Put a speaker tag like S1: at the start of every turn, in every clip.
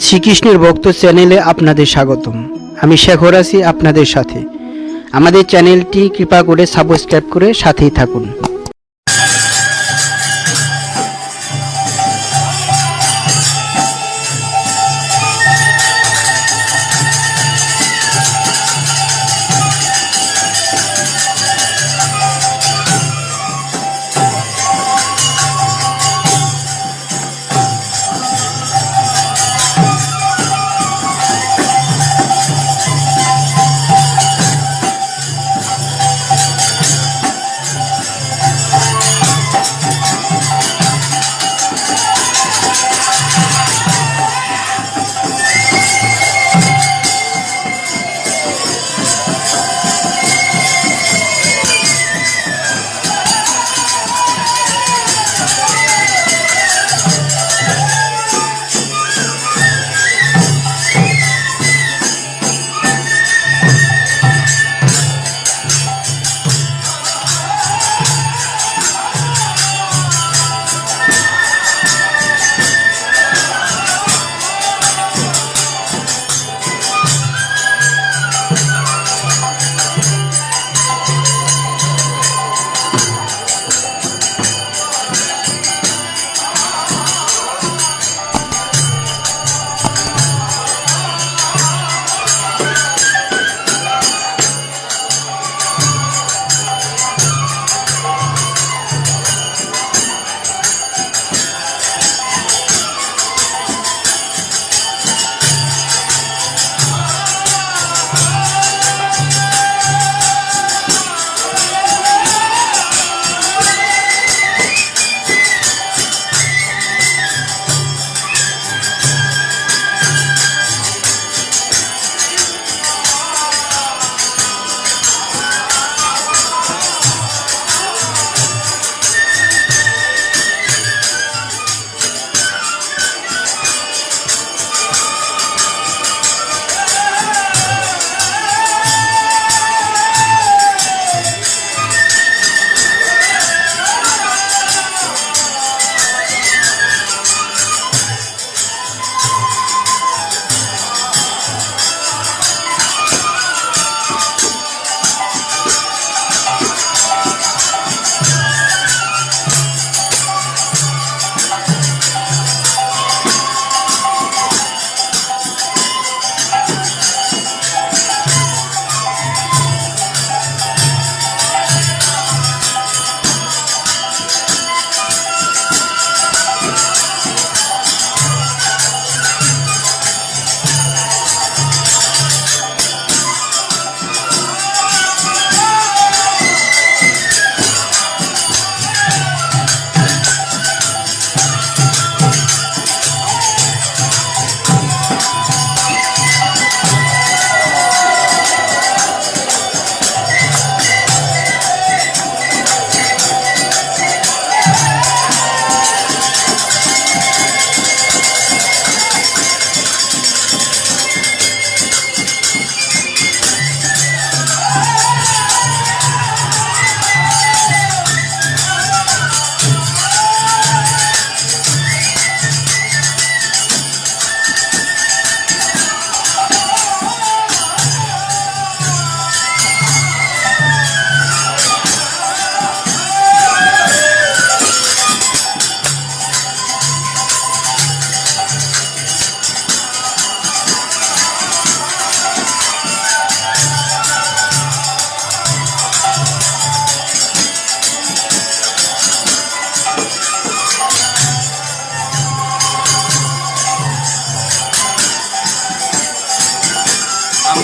S1: শ্রীকৃষ্ণের ভক্ত চ্যানেলে আপনাদের স্বাগতম। আমি শেখর আছি আপনাদের সাথে। আমাদের চ্যানেলটি কৃপা করে সাবস্ক্রাইব করে সাথেই থাকুন।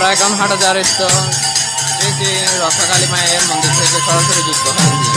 S2: আমরা এখন শ্রী রক্ষাকালী মায়ের মন্দির থেকে সরাসরি যুক্ত হয়েছি।